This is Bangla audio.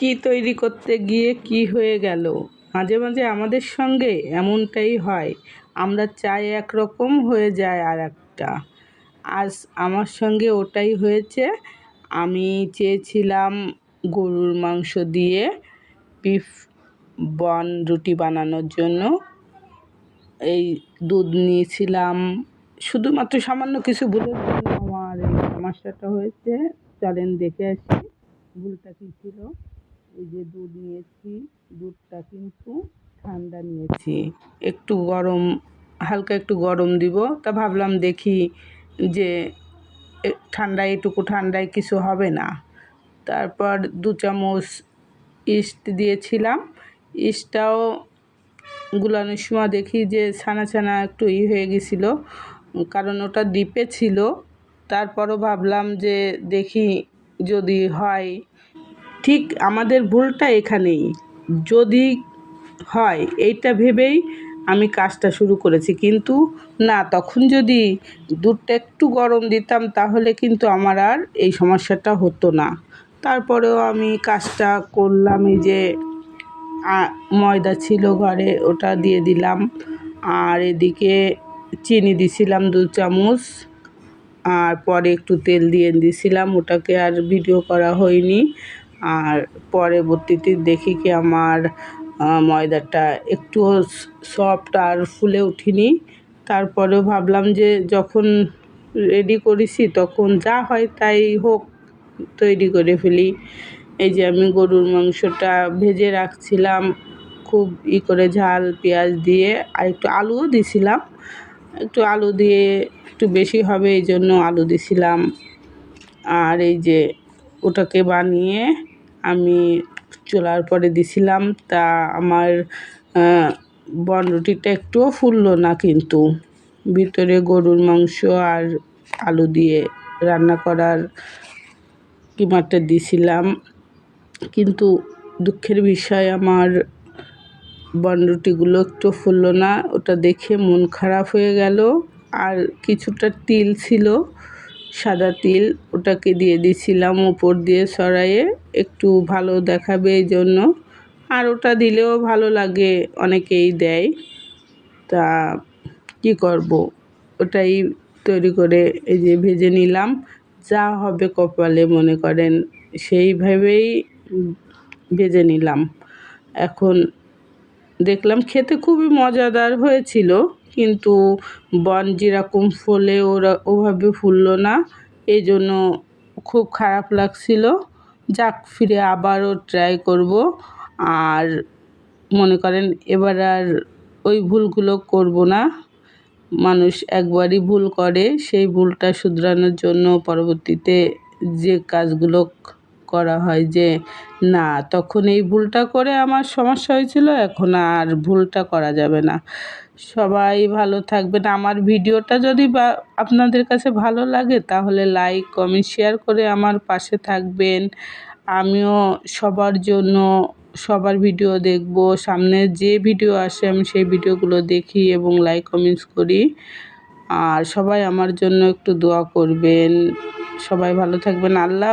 কি তৈরি করতে গিয়ে কি হয়ে গেল? মাঝে মাঝে আমাদের সঙ্গে এমনটাই হয়। আমরা চাই একরকম হয়ে যায় আর একটা আজ আমার সঙ্গে ওটাই হয়েছে। আমি চেয়েছিলাম গরুর মাংস দিয়ে বিফ বন রুটি বানানোর জন্য। এই দুধ নিয়েছিলাম। শুধুমাত্র সামান্য কিছু ভুলের জন্য আমার এই সমস্যাটা হয়েছে। চলেন দেখে আসি ভুলটা কী ছিল। এই যে দুধ নিয়েছি, দুধটা কিন্তু ঠান্ডা নিয়েছি। একটু গরম, হালকা একটু গরম দিব। তা ভাবলাম দেখি যে ঠান্ডায় এটুকু ঠান্ডায় কিছু হবে না। তারপর দু চামচ ইস্ট দিয়েছিলাম। ইস্টটাও গুলানোর সময় দেখি যে ছানা ছানা একটু ই হয়ে গেছিল, কারণ ওটা দ্বীপে ছিল। তারপরও ভাবলাম যে দেখি যদি হয় ঠিক আমাদের ভুলটা এখানেই। যদি হয়, এইটা ভেবেই আমি কাজটা শুরু করেছি। কিন্তু না, তখন যদি দুধটা একটু গরম দিতাম, তাহলে কিন্তু আমার আর এই সমস্যাটা হতো না। তারপরেও আমি কাজটা করলাম, এই যে ময়দা ছিল ঘরে, ওটা দিয়ে দিলাম। আর এদিকে চিনি দিছিলাম দু চামচ। আর পরে একটু তেল দিয়ে দিছিলাম, ওটাকে আর ভিডিও করা হয়নি। আর পরবর্তীতে দেখি কি আমার ময়দাটা একটুও সফট আর ফুলে উঠিনি। তারপরেও ভাবলাম যে যখন রেডি করেছি তখন যা হয় তাই হোক তৈরি করে ফেলি। এই যে আমি গরুর মাংসটা ভেজে রাখছিলাম, খুব ই করে ঝাল, পেঁয়াজ দিয়ে, আর একটু আলুও দিছিলাম। একটু আলু দিয়ে একটু বেশি হবে, এই জন্য আলু দিছিলাম। আর এই যে ওটাকে বানিয়ে আমি চোলার পরে দিছিলাম, তা আমার বনরুটিটা একটুও ফুললো না কিন্তু। ভিতরে গরুর মাংস আর আলু দিয়ে রান্না করার কিমারটা দিছিলাম। কিন্তু দুঃখের বিষয়, আমার বনরুটিগুলো একটু ফুললো না। ওটা দেখে মন খারাপ হয়ে গেল। আর কিছুটা তিল ছিল সাদা তিল ওটাকে দিয়ে দিছিলাম উপর দিয়ে সরাইয়ে একটু ভালো দেখাবে এই জন্য। আর ওটা দিলেও ভালো লাগে, অনেকেই দেয়। তা কী করব? ওটাই তৈরি করে এই যে ভেজে নিলাম। যা হবে কপালে, মনে করেন, সেইভাবেই ভেজে নিলাম। এখন দেখলাম খেতে খুবই মজাদার হয়েছিল, কিন্তু বন যেরকম ফোলে ওরা ওভাবে ফুললো না এই জন্য খুব খারাপ লাগছিল। যাক, ফিরে আবারও ট্রাই করব। আর মনে করেন এবার আর ওই ভুলগুলো করব না। মানুষ একবারই ভুল করে, সেই ভুলটা শুধরানোর জন্য পরবর্তীতে যে কাজগুলো করা হয় যে, না, তখন এই ভুলটা করে আমার সমস্যা হয়েছিল, এখন আর ভুলটা করা যাবে না। সবাই ভালো থাকবেন। আমার ভিডিওটা যদি বা, আপনাদের কাছে ভালো লাগে, তাহলে লাইক, কমেন্ট, শেয়ার করে আমার পাশে থাকবেন। আমিও সবার জন্য সবার ভিডিও দেখব। সামনে যে ভিডিও আসে, আমি সেই ভিডিওগুলো দেখি এবং লাইক, কমেন্টস করি। আর সবাই আমার জন্য একটু দোয়া করবেন। সবাই ভালো থাকবেন। আল্লাহ